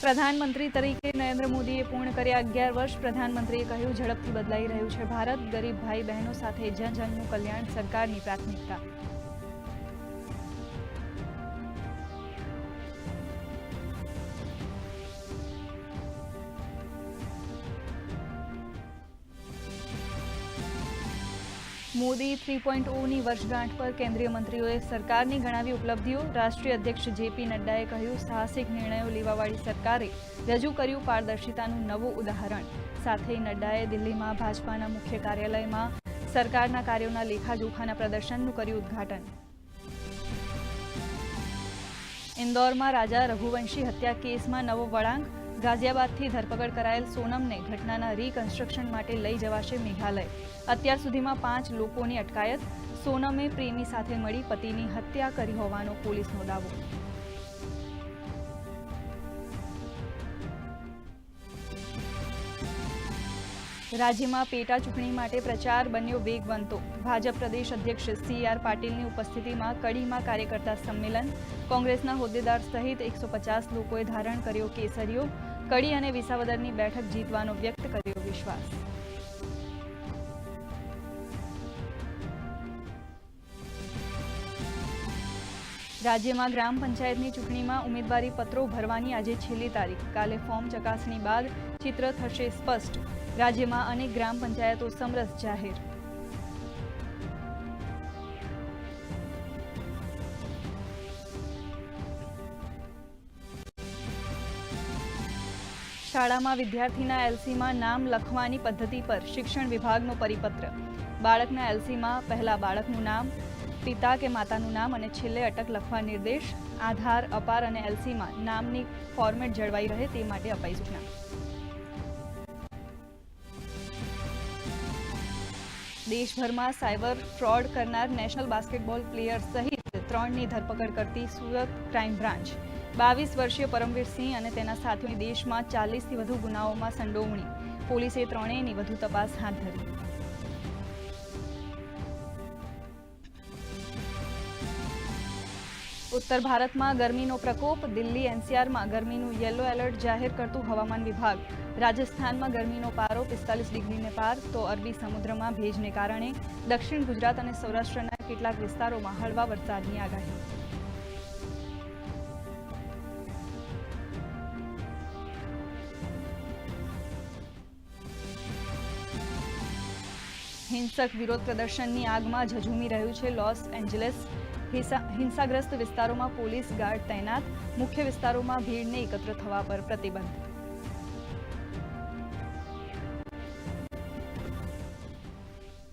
પ્રધાનમંત્રી તરીકે નરેન્દ્ર મોદીએ પૂર્ણ કર્યા અગિયાર વર્ષ. પ્રધાનમંત્રીએ કહ્યું, ઝડપથી બદલાઈ રહ્યું છે ભારત. ગરીબ ભાઈ બહેનો સાથે જનજનનું કલ્યાણ સરકારની પ્રાથમિકતા. મોદી થ્રી પોઈન્ટ ઓની વર્ષગાંઠ પર કેન્દ્રીય મંત્રીઓએ સરકારની ગણાવી ઉપલબ્ધિઓ. રાષ્ટ્રીય અધ્યક્ષ જેપી નડ્ડાએ કહ્યું, સાહસિક નિર્ણયો લેવાવાળી સરકારે રજૂ કર્યું પારદર્શિતાનું નવું ઉદાહરણ. સાથે નડ્ડાએ દિલ્હીમાં ભાજપાના મુખ્ય કાર્યાલયમાં સરકારના કાર્યોના લેખાજોખાના પ્રદર્શનનું કર્યું ઉદ્ઘાટન. ઇન્દોરમાં રાજા રઘુવંશી હત્યા કેસમાં નવો વળાંક. ગાઝિયાબાદથી ધરપકડ કરાયેલ સોનમને ઘટનાના રીકન્સ્ટ્રક્શન માટે લઈ જવાશે મેઘાલય. અત્યાર સુધીમાં પાંચ લોકોની અટકાયત. સોનમે પ્રેમી સાથે મળી પતિની હત્યા કરી હોવાનો પોલીસનો દાવો. રાજ્યમાં પેટા ચૂંટણી માટે પ્રચાર બન્યો વેગવંતો. ભાજપ પ્રદેશ અધ્યક્ષ સી આર પાટીલની ઉપસ્થિતિમાં કડીમાં કાર્યકર્તા સંમેલન, કોંગ્રેસના હોદ્દેદાર સહિત એકસો પચાસ લોકોએ ધારણ કર્યો કેસરીઓ. કડી અને વિસાવદરની બેઠક જીતવાનો વ્યક્ત કર્યો વિશ્વાસ. રાજ્યમાં ગ્રામ પંચાયતની ચૂંટણીમાં ઉમેદવારી પત્રો ભરવાની આજે છેલ્લી તારીખ. કાલે ફોર્મ ચકાસણી બાદ ચિત્ર થશે સ્પષ્ટ. રાજ્યમાં અનેક ગ્રામ પંચાયતો સમરસ જાહેર. શાળામાં વિદ્યાર્થીના એલસીમાં નામ લખવાની પદ્ધતિ પર શિક્ષણ વિભાગનો પરિપત્ર. બાળકના એલસીમાં પહેલા બાળકનું નામ પિતા કે માતાનું નામ અને છેલ્લે અટક લખવા નિર્દેશ, આધાર, અપાર અને એલસીમાં નામની ફોર્મેટ જળવાઈ રહે તે માટે અપાઈ સૂચના. દેશભરમાં સાયબર ફ્રોડ કરનાર નેશનલ બાસ્કેટબોલ પ્લેયર સહિત ત્રણની ધરપકડ કરતી સુરત ક્રાઇમ બ્રાન્ચ. બાવીસ વર્ષીય પરમવીર સિંહ અને તેના સાથીઓની દેશમાં ચાલીસથી વધુ ગુનાઓમાં સંડોવણી. પોલીસે ત્રણેયની વધુ તપાસ હાથ ધરી. ઉત્તર ભારતમાં ગરમીનો પ્રકોપ, દિલ્હી એનસીઆરમાં ગરમીનું યલો એલર્ટ જાહેર કરતું હવામાન વિભાગ. રાજસ્થાનમાં ગરમીનો પારો પિસ્તાલીસ ડિગ્રીને પાર, તો અરબી સમુદ્રમાં ભેજને કારણે દક્ષિણ ગુજરાત અને સૌરાષ્ટ્રના કેટલાક વિસ્તારોમાં હળવા વરસાદની આગાહી. હિંસક વિરોધ પ્રદર્શનની આગમાં ઝઝૂમી રહ્યું છે લોસ એન્જલસ. હિંસાગ્રસ્ત વિસ્તારોમાં પોલીસ ગાર્ડ તૈનાત. મુખ્ય વિસ્તારોમાં ભીડને એકત્ર થવા પર પ્રતિબંધ.